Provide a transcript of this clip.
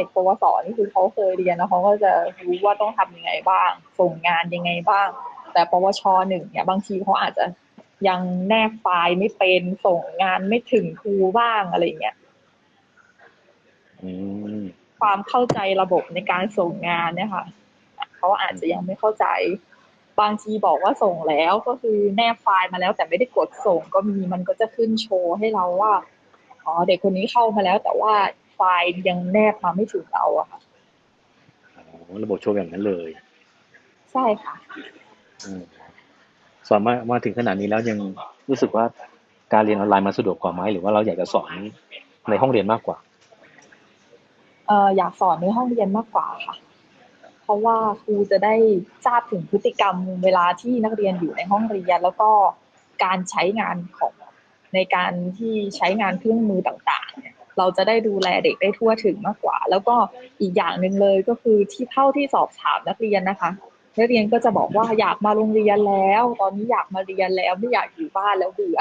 เด็กปวสนี่คือเขาเคยเรียนแล้วเขาก็จะรู้ว่าต้องทำยังไงบ้าง ส่งงานยังไงบ้าง แต่ปวชหนึ่งเนี่ยบางทีเขาอาจจะยังแนบไฟล์ไม่เป็นส่งงานไม่ถึงครูบ้างอะไรเงี้ยอืมความเข้าใจระบบในการส่งงานเนี่ยค่ะเขาอาจจะยังไม่เข้าใจ บางทีบอกว่าส่งแล้วก็คือแนบไฟล์มาแล้ว แต่ไม่ได้กดส่งก็มีมันก็จะขึ้นโชว์ให้เราว่าอ๋อเด็กคนนี้เข้ามาแล้วแต่ว่าไฟล์ยังแนบมาไม่ถึงเราอะค่ะอ๋อระบบโชว์อย่างนั้นเลย ใช่ค่ะอืมสอนมามาถึงขนาดนี้แล้วยังรู้สึกว่าการเรียนออนไลน์มันสะดวกกว่าไหมหรือว่าเราอยากจะสอนในห้องเรียนมากกว่าเอ่ออยากสอนในห้องเรียนมากกว่าค่ะ เพราะว่าครูจะได้ทราบถึงพฤติกรรมเวลาที่นักเรียนอยู่ในห้องเรียน แล้วก็การใช้งานของในการที่ใช้งานเครื่องมือต่างๆ เราจะได้ดูแลเด็กได้ทั่วถึงมากกว่า แล้วก็อีกอย่างหนึ่งเลยก็คือที่เท่าที่สอบถามนักเรียนนะคะนักเรียนก็จะบอกว่าอยากมาโรงเรียนแล้ว ตอนนี้อยากมาเรียนแล้วไม่อยากอยู่บ้านแล้วเบื่อ